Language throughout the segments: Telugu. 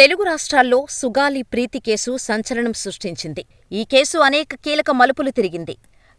తెలుగు రాష్ట్రాల్లో సుగాలి ప్రీతి కేసు సంచలనం సృష్టించింది. ఈ కేసు అనేక కీలక మలుపులు తిరిగింది.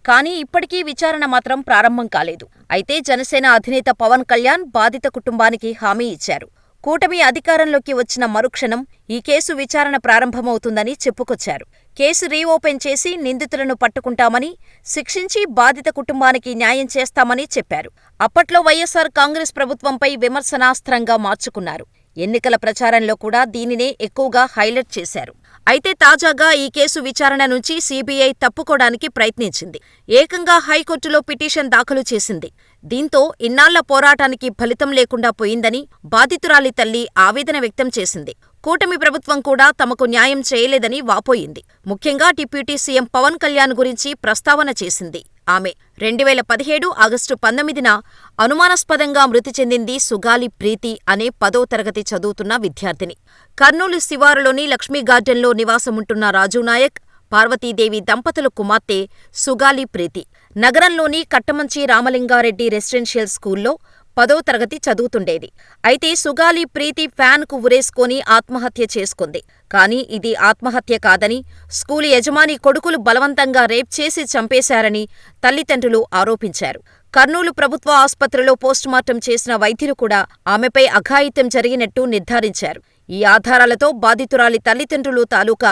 కానీ ఇప్పటికీ విచారణ మాత్రం ప్రారంభం కాలేదు. అయితే జనసేన అధినేత పవన్ కళ్యాణ్ బాధిత కుటుంబానికి హామీ ఇచ్చారు. కూటమి అధికారంలోకి వచ్చిన మరుక్షణం ఈ కేసు విచారణ ప్రారంభమవుతుందని చెప్పుకొచ్చారు. కేసు రీఓపెన్ చేసి నిందితులను పట్టుకుంటామని, శిక్షించి బాధిత కుటుంబానికి న్యాయం చేస్తామని చెప్పారు. అప్పట్లో వైఎస్సార్ కాంగ్రెస్ ప్రభుత్వంపై విమర్శనాస్త్రంగా మార్చుకున్నారు. ఎన్నికల ప్రచారంలో కూడా దీనినే ఎక్కువగా హైలైట్ చేశారు. అయితే తాజాగా ఈ కేసు విచారణ నుంచి సీబీఐ తప్పుకోడానికి ప్రయత్నించింది. ఏకంగా హైకోర్టులో పిటిషన్ దాఖలు చేసింది. దీంతో ఇన్నాళ్ళ పోరాటానికి ఫలితం లేకుండా పోయిందని బాధితురాలి తల్లి ఆవేదన వ్యక్తం చేసింది. కూటమి ప్రభుత్వం కూడా తమకు న్యాయం చేయలేదని వాపోయింది. ముఖ్యంగా డిప్యూటీ సీఎం పవన్ కళ్యాణ్ గురించి ప్రస్తావన చేసింది ఆమె. రెండువేల పదిహేడు ఆగస్టు పంతొమ్మిదిన అనుమానాస్పదంగా మృతి చెందింది సుగాలి ప్రీతి అనే పదో తరగతి చదువుతున్న విద్యార్థిని. కర్నూలు శివారులోని లక్ష్మీ గార్డెన్లో నివాసముంటున్న రాజునాయక్, పార్వతీదేవి దంపతుల కుమార్తె సుగాలి ప్రీతి. నగరంలోని కట్టమంచి రామలింగారెడ్డి రెసిడెన్షియల్ స్కూల్లో పదో తరగతి చదువుతుండేది. అయితే సుగాలి ప్రీతి ఫ్యాన్కు ఉరేసుకొని ఆత్మహత్య చేసుకుంది. కానీ ఇది ఆత్మహత్య కాదని, స్కూలు యజమాని కొడుకులు బలవంతంగా రేప్ చేసి చంపేశారని తల్లిదండ్రులు ఆరోపించారు. కర్నూలు ప్రభుత్వ ఆస్పత్రిలో పోస్టుమార్టం చేసిన వైద్యులు కూడా ఆమెపై అఘాయిత్యం జరిగినట్టు నిర్ధారించారు. ఈ ఆధారాలతో బాధితురాలి తల్లిదండ్రులు తాలూకా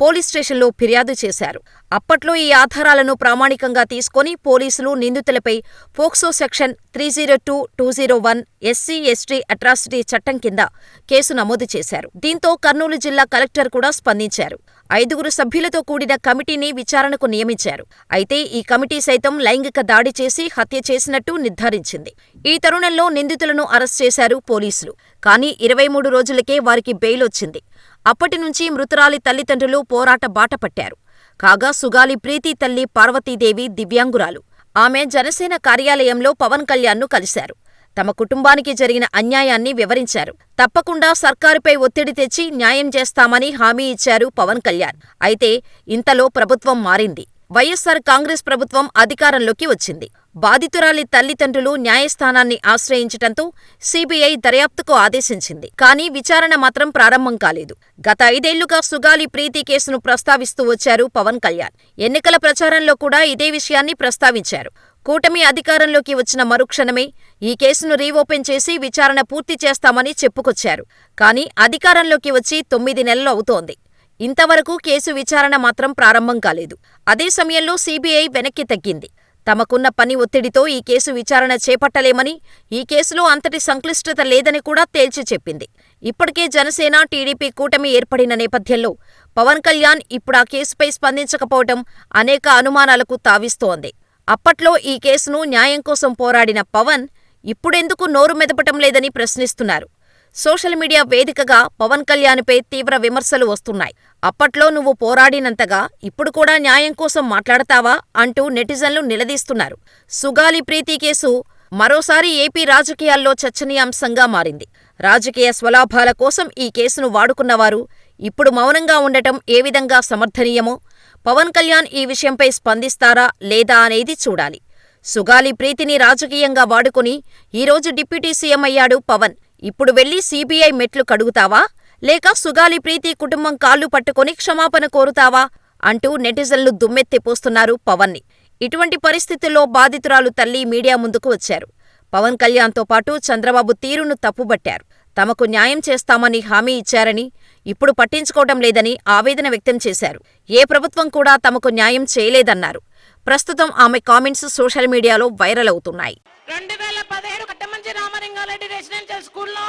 పోలీస్ స్టేషన్లో ఫిర్యాదు చేశారు. అప్పట్లో ఈ ఆధారాలను ప్రామాణికంగా తీసుకొని పోలీసులు నిందితులపై POCSO section three zero two, two zero one, SC, ST atrocity చట్టం కింద కేసు నమోదు చేశారు. దీంతో కర్నూలు జిల్లా కలెక్టర్ కూడా స్పందించారు. ఐదుగురు సభ్యులతో కూడిన కమిటీని విచారణకు నియమించారు. అయితే ఈ కమిటీ సైతం లైంగిక దాడి చేసి హత్య చేసినట్టు నిర్ధారించింది. ఈ తరుణంలో నిందితులను అరెస్ట్ చేశారు పోలీసులు. కానీ ఇరవై మూడు రోజులకే వారికి బెయిలొచ్చింది. అప్పటినుంచి మృతురాలి తల్లిదండ్రులు పోరాట బాట పట్టారు. కాగా సుగాలి ప్రీతి తల్లి పార్వతీదేవి దివ్యాంగురాలు. ఆమె జనసేన కార్యాలయంలో పవన్ కళ్యాణ్ను కలిశారు. తమ కుటుంబానికి జరిగిన అన్యాయాన్ని వివరించారు. తప్పకుండా సర్కారుపై ఒత్తిడి తెచ్చి న్యాయం చేస్తామని హామీ ఇచ్చారు పవన్ కళ్యాణ్. అయితే ఇంతలో ప్రభుత్వం మారింది. వైఎస్సార్ కాంగ్రెస్ ప్రభుత్వం అధికారంలోకి వచ్చింది. బాధితురాలి తల్లిదండ్రులు న్యాయస్థానాన్ని ఆశ్రయించటంతో సిబిఐ దర్యాప్తుకు ఆదేశించింది. కానీ విచారణ మాత్రం ప్రారంభం కాలేదు. గత ఐదేళ్ళుగా సుగాలి ప్రీతి కేసును ప్రస్తావిస్తూ వచ్చారు పవన్ కళ్యాణ్. ఎన్నికల ప్రచారంలో కూడా ఇదే విషయాన్ని ప్రస్తావించారు. కూటమి అధికారంలోకి వచ్చిన మరుక్షణమే ఈ కేసును రీఓపెన్ చేసి విచారణ పూర్తి చేస్తామని చెప్పుకొచ్చారు. కానీ అధికారంలోకి వచ్చి తొమ్మిది నెలలు అవుతోంది. ఇంతవరకు కేసు విచారణ మాత్రం ప్రారంభం కాలేదు. అదే సమయంలో సీబీఐ వెనక్కి తగ్గింది. తమకున్న పని ఒత్తిడితో ఈ కేసు విచారణ చేపట్టలేమని, ఈ కేసులో అంతటి సంక్లిష్టత లేదని కూడా తేల్చి చెప్పింది. ఇప్పటికే జనసేన, టీడీపీ కూటమి ఏర్పడిన నేపథ్యంలో పవన్ కళ్యాణ్ ఇప్పుడా కేసుపై స్పందించకపోవటం అనేక అనుమానాలకు తావిస్తోంది. అప్పట్లో ఈ కేసును న్యాయం కోసం పోరాడిన పవన్ ఇప్పుడెందుకు నోరు మెదపటం లేదని ప్రశ్నిస్తున్నారు. సోషల్ మీడియా వేదికగా పవన్ కళ్యాణ్పై తీవ్ర విమర్శలు వస్తున్నాయి. అప్పట్లో నువ్వు పోరాడినంతగా ఇప్పుడు కూడా న్యాయం కోసం మాట్లాడతావా అంటూ నెటిజన్లు నిలదీస్తున్నారు. సుగాలి ప్రీతి కేసు మరోసారి ఏపీ రాజకీయాల్లో చర్చనీయాంశంగా మారింది. రాజకీయ స్వలాభాల కోసం ఈ కేసును వాడుకున్నవారు ఇప్పుడు మౌనంగా ఉండటం ఏ విధంగా సమర్థనీయమో, పవన్ కళ్యాణ్ ఈ విషయంపై స్పందిస్తారా లేదా అనేది చూడాలి. సుగాలి ప్రీతిని రాజకీయంగా వాడుకుని ఈరోజు డిప్యూటీ సీఎం అయ్యాడు పవన్. ఇప్పుడు వెళ్ళి సీబీఐ మెట్లు కడుగుతావా లేక సుగాలి ప్రీతి కుటుంబం కాళ్ళు పట్టుకొని క్షమాపణ కోరుతావా అంటూ నెటిజన్లు దుమ్మెత్తి పోస్తున్నారు పవన్ని. ఇటువంటి పరిస్థితుల్లో బాధితురాలు తల్లి మీడియా ముందుకు వచ్చారు. పవన్ కళ్యాణ్తో పాటు చంద్రబాబు తీరును తప్పుబట్టారు. తమకు న్యాయం చేస్తామని హామీ ఇచ్చారని, ఇప్పుడు పట్టించుకోవటం లేదని ఆవేదన వ్యక్తం చేశారు. ఏ ప్రభుత్వం కూడా తమకు న్యాయం చేయలేదన్నారు. ప్రస్తుతం ఆమె కామెంట్స్ సోషల్ మీడియాలో వైరల్ అవుతున్నాయి. రెండు వేల పదిహేడు కట్టమంచి రామలింగారెడ్డి రెసిడెన్షియల్ స్కూల్లో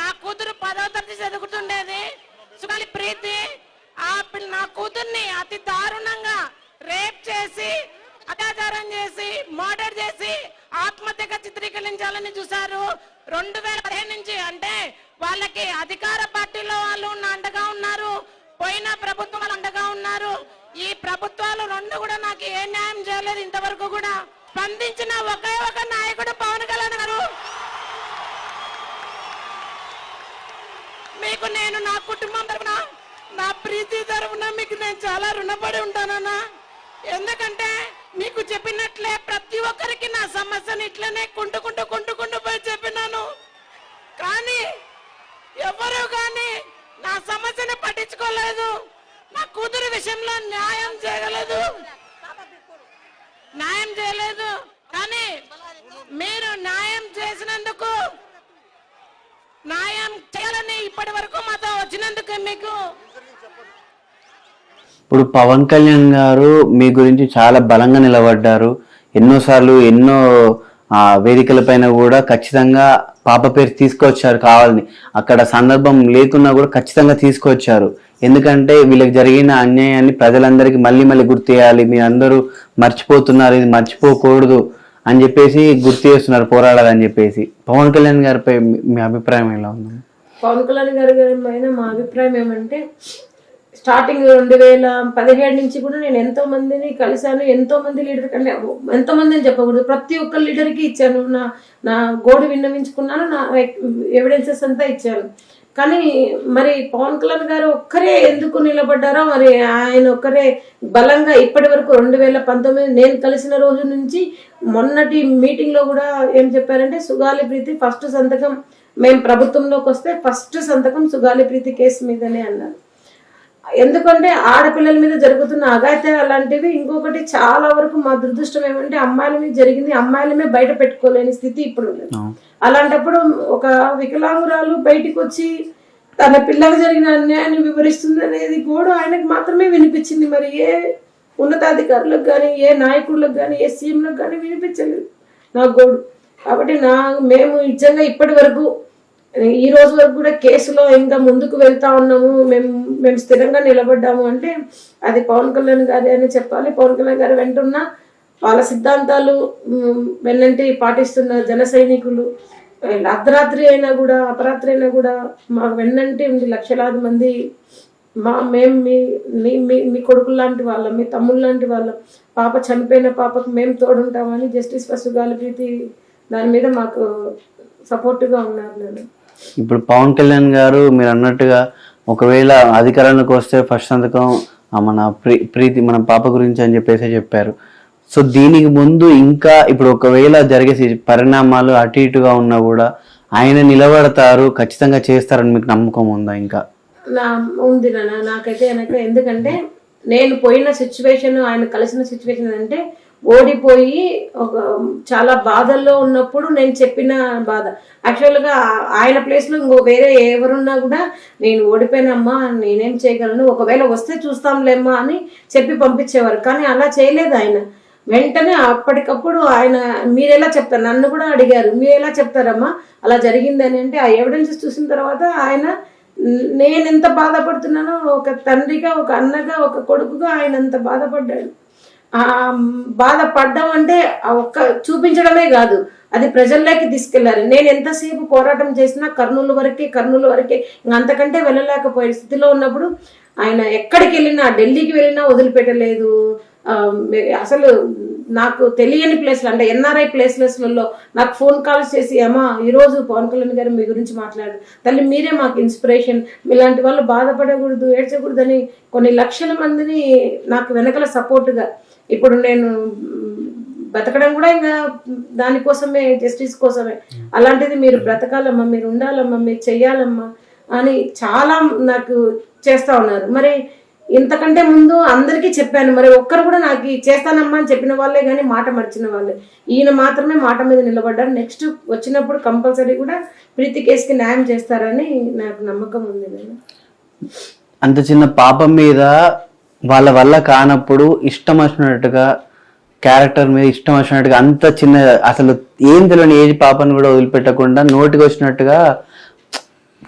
నా కూతురు పదవ తరగతి చదువుతుండేది సుగాలి ప్రీతి ఆ నా కూతుర్ని అతి దారుణంగా రేప్ చేసి అత్యాచారం చేసి మర్డర్ చేసి ఆత్మహత్యగా చిత్రీకరించాలని చూశారు. రెండు వేల పదిహేను నుంచి అంటే వాళ్ళకి అధికార పార్టీలో వాళ్ళు ఉన్న అండగా ఉన్నారు. పోయిన ప్రభుత్వం వాళ్ళు అండగా ఉన్నారు. ఈ ప్రభుత్వాలు రెండు కూడా నాకు ఏ న్యాయం చేయలేదు ఇంతవరకు కూడా. స్పందించిన ఒకే ఒక నాయకుడు పవన్ కళ్యాణ్ గారు. మీకు నేను నా కుటుంబం తరపున నా ప్రీతి తరఫున మీకు నేను చాలా రుణపడి ఉంటానన్నా. ఎందుకంటే మీకు చెప్పినట్లే ప్రతి ఒక్కరికి నా సమస్యను ఇట్లనే కుంటుకుంటూ కుంటుకుంటూ పోయి చెప్పినాను. కానీ ఎవరు కానీ నా సమస్యను పట్టించుకోలేదు. నా కూతురు విషయంలో న్యాయం చేయగలదు న్యాయం చేయలేదు. కానీ మీరు న్యాయం చేసినందుకు న్యాయం చేయాలని ఇప్పటి వరకు మాతో వచ్చినందుకు మీకు ఇప్పుడు పవన్ కళ్యాణ్ గారు మీ గురించి చాలా బలంగా నిలబడ్డారు. ఎన్నోసార్లు ఎన్నో ఆ, వేదికలపైన కూడా ఖచ్చితంగా పాప పేరు తీసుకొచ్చారు కావాలని. అక్కడ సందర్భం లేకున్నా కూడా ఖచ్చితంగా తీసుకొచ్చారు. ఎందుకంటే వీళ్ళకి జరిగిన అన్యాయాన్ని ప్రజలందరికీ మళ్ళీ మళ్ళీ గుర్తు చేయాలి. మీరందరూ మర్చిపోతున్నారు ఇది మర్చిపోకూడదు అని చెప్పేసి గుర్తు చేస్తున్నారు పోరాడాలని చెప్పేసి. పవన్ కళ్యాణ్ గారిపై మీ- అభిప్రాయం ఎలా ఉంది? పవన్ కళ్యాణ్ గారి గారి మా అభిప్రాయం ఏమంటే స్టార్టింగ్ రెండు వేల పదిహేడు నుంచి కూడా నేను ఎంతో మందిని కలిశాను ఎంతో మంది లీడర్ కంటే ఎంతో మంది అని చెప్పకూడదు. ప్రతి ఒక్క లీడర్కి ఇచ్చాను. నా నా గోడు విన్నవించుకున్నాను నా ఎవిడెన్సెస్ అంతా ఇచ్చాను కానీ మరి పవన్ కళ్యాణ్ గారు ఒక్కరే ఎందుకు నిలబడ్డారో మరి ఆయన ఒక్కరే బలంగా ఇప్పటి వరకు రెండు వేల పంతొమ్మిది నేను కలిసిన రోజు నుంచి మొన్నటి మీటింగ్లో కూడా ఏం చెప్పారంటే సుగాలి ప్రీతి ఫస్ట్ సంతకం మేము ప్రభుత్వంలోకి వస్తే ఫస్ట్ సంతకం సుగాలి ప్రీతి కేసు మీదనే అన్నారు. ఎందుకంటే ఆడపిల్లల మీద జరుగుతున్న అఘాయిత్యాలు అలాంటివి ఇంకొకటి చాలా వరకు మా దురదృష్టం ఏమంటే అమ్మాయిల మీద జరిగింది. అమ్మాయిలమే బయట పెట్టుకోలేని స్థితి ఇప్పుడు అలాంటప్పుడు ఒక వికలాంగురాలు బయటికి వచ్చి తన పిల్లకి జరిగిన అన్యాయాన్ని వివరిస్తుంది అనేది కూడా ఆయనకు మాత్రమే వినిపించింది. మరి ఏ ఉన్నతాధికారులకు కానీ ఏ నాయకులకు కానీ ఏ సీఎంలకు కానీ వినిపించలేదు నా గోడు. కాబట్టి నా మేము నిజంగా ఇప్పటి వరకు ఈ రోజు వరకు కూడా కేసులో ఇంకా ముందుకు వెళ్తా ఉన్నాము. మేము మేము స్థిరంగా నిలబడ్డాము. అంటే అది పవన్ కళ్యాణ్ గారి అని చెప్పాలి. పవన్ కళ్యాణ్ గారు వెంటున్న వాళ్ళ సిద్ధాంతాలు వెన్నంటి పాటిస్తున్న జన సైనికులు అర్ధరాత్రి అయినా కూడా అపరాత్రి అయినా కూడా మా వెన్నంటి ఉంది లక్షలాది మంది. మా మేము మీ మీ మీ కొడుకులు లాంటి వాళ్ళం మీ తమ్ముళ్ళు లాంటి వాళ్ళం. పాప చనిపోయిన పాపకు మేము తోడుంటామని జస్టిస్ ఫస్ట్ గాలి ప్రీతి దాని మీద మాకు సపోర్ట్గా ఉన్నారు నేను ఇప్పుడు పవన్ కళ్యాణ్ గారు మీరు అన్నట్టుగా ఒకవేళ అధికారంలోకి వస్తే ఫస్ట్ సంతకం మన ప్రీ ప్రీతి మన పాప గురించి అని చెప్పేసి చెప్పారు. సో దీనికి ముందు ఇంకా ఇప్పుడు ఒకవేళ జరిగే పరిణామాలు అటు ఇటుగా ఉన్నా కూడా ఆయన నిలబడతారు ఖచ్చితంగా చేస్తారని మీకు నమ్మకం ఉందా ఇంకా? ఉంది నాన్న నాకైతే వెనక ఎందుకంటే నేను పోయిన సిచ్యువేషన్ ఆయన కలిసిన సిచ్యువేషన్ అంటే ఓడిపోయి ఒక చాలా బాధల్లో ఉన్నప్పుడు నేను చెప్పిన బాధ. యాక్చువల్గా ఆయన ప్లేస్లో ఇంకో వేరే ఎవరున్నా కూడా నేను ఓడిపోయినమ్మా నేనేం చేయగలను ఒకవేళ వస్తే చూస్తాంలేమ్మా అని చెప్పి పంపించేవారు. కానీ అలా చేయలేదు ఆయన. వెంటనే అప్పటికప్పుడు ఆయన మీరెలా చెప్తారు నన్ను కూడా అడిగారు. మీరు ఎలా చెప్తారమ్మా అలా జరిగిందని అంటే ఆ ఎవిడెన్సెస్ చూసిన తర్వాత ఆయన నేను ఎంత బాధపడుతున్నానో ఒక తండ్రిగా ఒక అన్నగా ఒక కొడుకుగా ఆయన అంత బాధపడ్డాడు. బాధపడ్డం అంటే ఆ ఒక్క చూపించడమే కాదు. అది ప్రజల్లోకి తీసుకెళ్ళారు నేను ఎంతసేపు పోరాటం చేసినా కర్నూలు వరకే కర్నూలు వరకే ఇంకా అంతకంటే వెళ్ళలేకపోయే స్థితిలో ఉన్నప్పుడు ఆయన ఎక్కడికి వెళ్ళినా ఢిల్లీకి వెళ్ళినా వదిలిపెట్టలేదు. అసలు నాకు తెలియని ప్లేస్లు అంటే ఎన్ఆర్ఐ ప్లేస్లలో నాకు ఫోన్ కాల్స్ చేసి అమ్మా ఈరోజు పవన్ కళ్యాణ్ గారు మీ గురించి మాట్లాడు తల్లి మీరే మాకు ఇన్స్పిరేషన్. ఇలాంటి వాళ్ళు బాధపడకూడదు ఏడ్చకూడదని కొన్ని లక్షల మందిని నాకు వెనకల సపోర్ట్గా ఇప్పుడు నేను బ్రతకడం కూడా ఇంకా దానికోసమే జస్టిస్ కోసమే. అలాంటిది మీరు బ్రతకాలమ్మా మీరు ఉండాలమ్మా మీరు చెయ్యాలమ్మా అని చాలా నాకు చేస్తా ఉన్నారు. మరి ఇంతకంటే ముందు అందరికీ చెప్పాను మరి ఒక్కరు కూడా నాకు చేస్తానమ్మా అని చెప్పిన వాళ్ళే కానీ మాట మర్చిన వాళ్ళే. ఈయన మాత్రమే మాట మీద నిలబడ్డారు. నెక్స్ట్ వచ్చినప్పుడు కంపల్సరీ కూడా ప్రీతి కేసుకి న్యాయం చేస్తారని నాకు నమ్మకం ఉంది నేను అంత చిన్న పాపం మీద వాళ్ళ వల్ల కానప్పుడు ఇష్టం వచ్చినట్టుగా క్యారెక్టర్ మీద ఇష్టం వచ్చినట్టుగా అంత చిన్న అసలు ఏం తెలియని ఏజ్ పాపను కూడా వదిలిపెట్టకుండా నోటికి వచ్చినట్టుగా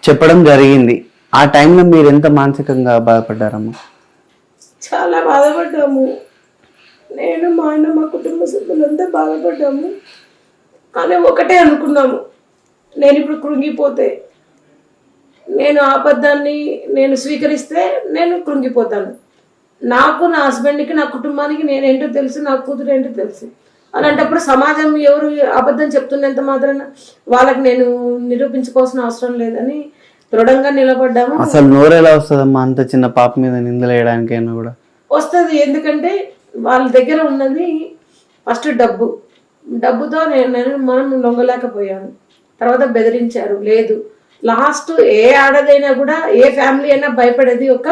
చెప్పడం జరిగింది. ఆ టైంలో మీరు ఎంత మానసికంగా బాధపడ్డారమ్మా? చాలా బాధపడ్డాము. నేను మా ఆయన మా కుటుంబ సభ్యులంతా బాధపడ్డాము. కానీ ఒకటే అనుకున్నాము. నేను ఇప్పుడు కృంగిపోతే నేను ఆపద్దాన్ని నేను స్వీకరిస్తే నేను కృంగిపోతాను. నాకు నా హస్బెండ్కి నా కుటుంబానికి నేనేంటో తెలుసు నా కూతురు ఏంటో తెలుసు. అలాంటప్పుడు సమాజం ఎవరు అబద్ధం చెప్తున్నంత మాత్రాన వాళ్ళకి నేను నిరూపించుకోవాల్సిన అవసరం లేదని దృఢంగా నిలబడ్డాము. అసలు నోరెలా వస్తుందమ్మా అంత చిన్న పాప మీద నిందలు వేయడానికైనా కూడా? వస్తుంది ఎందుకంటే వాళ్ళ దగ్గర ఉన్నది ఫస్ట్ డబ్బు. డబ్బుతో నేను మనం లొంగలేకపోయాను తర్వాత బెదిరించారు లేదు. లాస్ట్ ఏ ఆడదైనా కూడా ఏ ఫ్యామిలీ అయినా భయపడేది ఒక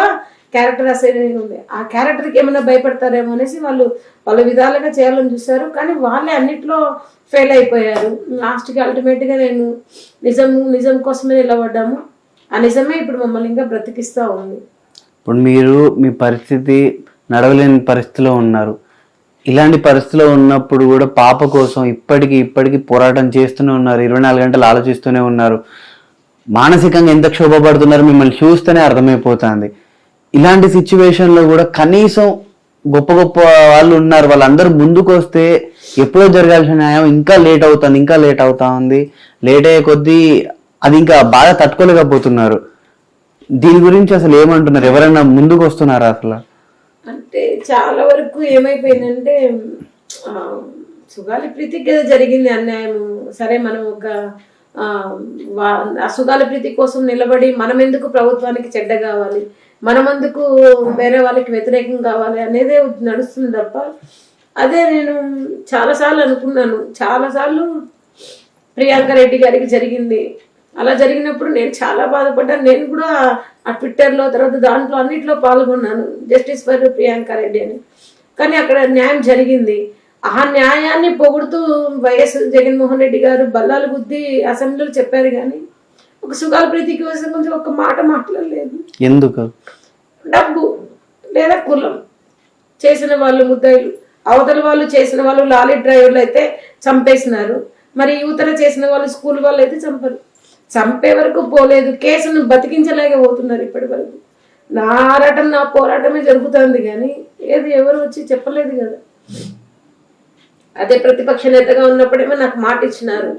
క్యారెక్టర్ అసైన్ ఉంది. ఆ క్యారెక్టర్కి ఏమైనా భయపడతారేమో అనేసి వాళ్ళు వాళ్ళ విధాలుగా చేయాలని చూశారు. కానీ వాళ్ళే అన్నిట్లో ఫెయిల్ అయిపోయారు. లాస్ట్కి అల్టిమేట్గా నేను నిజం నిజం కోసమే నిలబడ్డాము. ఆ నిజమే ఇప్పుడు మమ్మల్ని ఇంకా బ్రతికిస్తూ ఉంది. ఇప్పుడు మీరు మీ పరిస్థితి నడవలేని పరిస్థితిలో ఉన్నారు. ఇలాంటి పరిస్థితిలో ఉన్నప్పుడు కూడా పాప కోసం ఇప్పటికీ ఇప్పటికీ పోరాటం చేస్తూనే ఉన్నారు. ఇరవై నాలుగు గంటలు ఆలోచిస్తూనే ఉన్నారు. మానసికంగా ఎంత క్షోభపడుతున్నారు మిమ్మల్ని చూస్తేనే అర్థమైపోతుంది. ఇలాంటి సిచ్యువేషన్లో కూడా కనీసం గొప్ప గొప్ప వాళ్ళు ఉన్నారు. వాళ్ళందరూ ముందుకు వస్తే ఎప్పుడో జరగాల్సిన న్యాయం ఇంకా లేట్ అవుతుంది ఇంకా లేట్ అవుతా ఉంది లేట్ అయ్యే కొద్దీ అది ఇంకా బాగా తట్టుకోలేకపోతున్నారు. దీని గురించి అసలు ఏమంటున్నారు? ఎవరైనా ముందుకు వస్తున్నారా అసలు? అంటే చాలా వరకు ఏమైపోయిందంటే సుగాలి ప్రీతికి కదా జరిగింది అన్యాయం సరే మనం ఒక ఆ సుగాలి ప్రీతి కోసం నిలబడి మనం ఎందుకు ప్రభుత్వానికి చెడ్డ కావాలి? మనమందుకు వేరే వాళ్ళకి వ్యతిరేకం కావాలి అనేదే నడుస్తుంది తప్ప అదే నేను చాలాసార్లు అనుకున్నాను. చాలాసార్లు ప్రియాంక రెడ్డి గారికి జరిగింది. అలా జరిగినప్పుడు నేను చాలా బాధపడ్డాను. నేను కూడా ఆ ట్విట్టర్లో తర్వాత దాంట్లో అన్నిట్లో పాల్గొన్నాను. జస్టిస్ ఫర్ ప్రియాంక రెడ్డి అని. కానీ అక్కడ న్యాయం జరిగింది. ఆ న్యాయాన్ని పొగుడుతూ వైఎస్ జగన్మోహన్ రెడ్డి గారు బల్లాలు గుద్ది అసెంబ్లీలో చెప్పారు కానీ ఒక సుగాల ప్రీతికి కోసం కొంచెం ఒక మాట మాట్లాడలేదు. ఎందుకు? డబ్బు లేదా కులం. చేసిన వాళ్ళు ముద్దాయిలు అవతల వాళ్ళు చేసిన వాళ్ళు లారీ డ్రైవర్లు అయితే చంపేసినారు. మరి యువతల చేసిన వాళ్ళు స్కూల్ వాళ్ళు అయితే చంపరు. చంపే వరకు పోలేదు. కేసును బతికించలేక పోతున్నారు ఇప్పటి వరకు. నా ఆరాటం నా పోరాటమే జరుగుతుంది కానీ ఏది ఎవరు వచ్చి చెప్పలేదు కదా. అదే ప్రతిపక్ష నేతగా ఉన్నప్పుడేమో నాకు మాట ఇచ్చినారు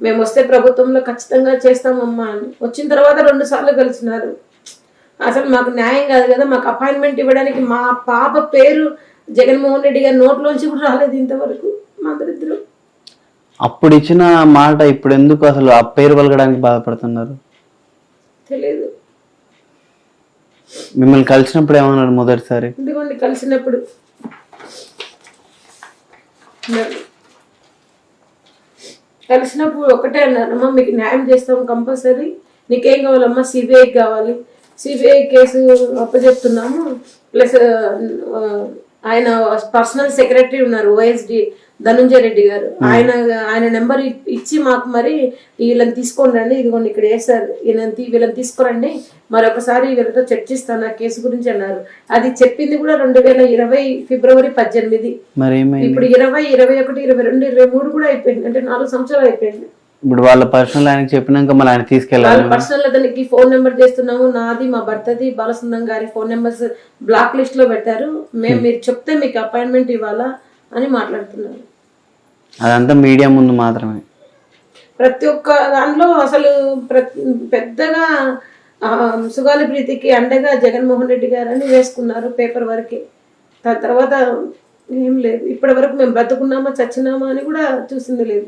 మేము వస్తే ప్రభుత్వంలో ఖచ్చితంగా చేస్తామమ్మా అని. వచ్చిన తర్వాత రెండు సార్లు కలిసినారు. అసలు మాకు న్యాయం కాదు కదా మాకు అపాయింట్మెంట్ ఇవ్వడానికి మా పాప పేరు జగన్మోహన్ రెడ్డి గారి నోట్లోంచి కూడా రాలేదు ఇంతవరకు మా దరిద్రం. అప్పుడు ఇచ్చిన మాట ఇప్పుడు ఎందుకు అసలు ఆ పేరు పలకడానికి బాధపడుతున్నారు? తెలియదు మిమ్మల్ని కలిసినప్పుడు ఏమన్నారు మొదటిసారి? ఇదిగోండి కలిసినప్పుడు. కలిసినప్పుడు ఒకటే అన్నారమ్మా మీకు న్యాయం చేస్తాం కంపల్సరీ. నీకేం కావాలమ్మా? సిబిఐ కావాలి. సిబిఐ కేసు అప్పచెప్తున్నాము ప్లస్ ఆయన పర్సనల్ సెక్రటరీ ఉన్నారు ఓఎస్డి ధనుంజయ రెడ్డి గారు. ఆయన ఆయన నెంబర్ ఇచ్చి మాకు మరి వీళ్ళని తీసుకోండి రండి. ఇదిగోండి ఇక్కడ వేసారు వీళ్ళని తీ- వీళ్ళని తీసుకురండి. మరొకసారి వీళ్ళతో చర్చిస్తాను ఆ కేసు గురించి అన్నారు. అది చెప్పింది కూడా రెండు వేల ఇరవై ఫిబ్రవరి పద్దెనిమిది. ఇప్పుడు ఇరవై ఇరవై ఒకటి ఇరవై రెండు ఇరవై మూడు కూడా అయిపోయింది. అంటే నాలుగు సంవత్సరాలు అయిపోయింది. ఇప్పుడు వాళ్ళ పర్సనల్ ఆయనకి చెప్పినాక మళ్ళీ ఆయన తీసుకెళ్ళాలి? పర్సనల్ అతనికి ఫోన్ నెంబర్ చేస్తున్నాము. నాది మా భర్తది బాలసుందరం గారి ఫోన్ నెంబర్స్ బ్లాక్ లిస్ట్లో పెట్టారు. మేము మీరు చెప్తే మీకు అపాయింట్మెంట్ ఇవ్వాలా? అని మాట్లాడుతున్నారు. అదంతా మీడియా ముందు మాత్రమే. ప్రతి ఒక్క దాంట్లో అసలు పెద్దగా సుగాలి ప్రీతికి అండగా జగన్మోహన్ రెడ్డి గారు అని వేసుకున్నారు పేపర్ వరకే. దాని తర్వాత ఏం లేదు. ఇప్పటి వరకు మేము బ్రతుకున్నామా చచ్చినామా అని కూడా చూసింది లేదు.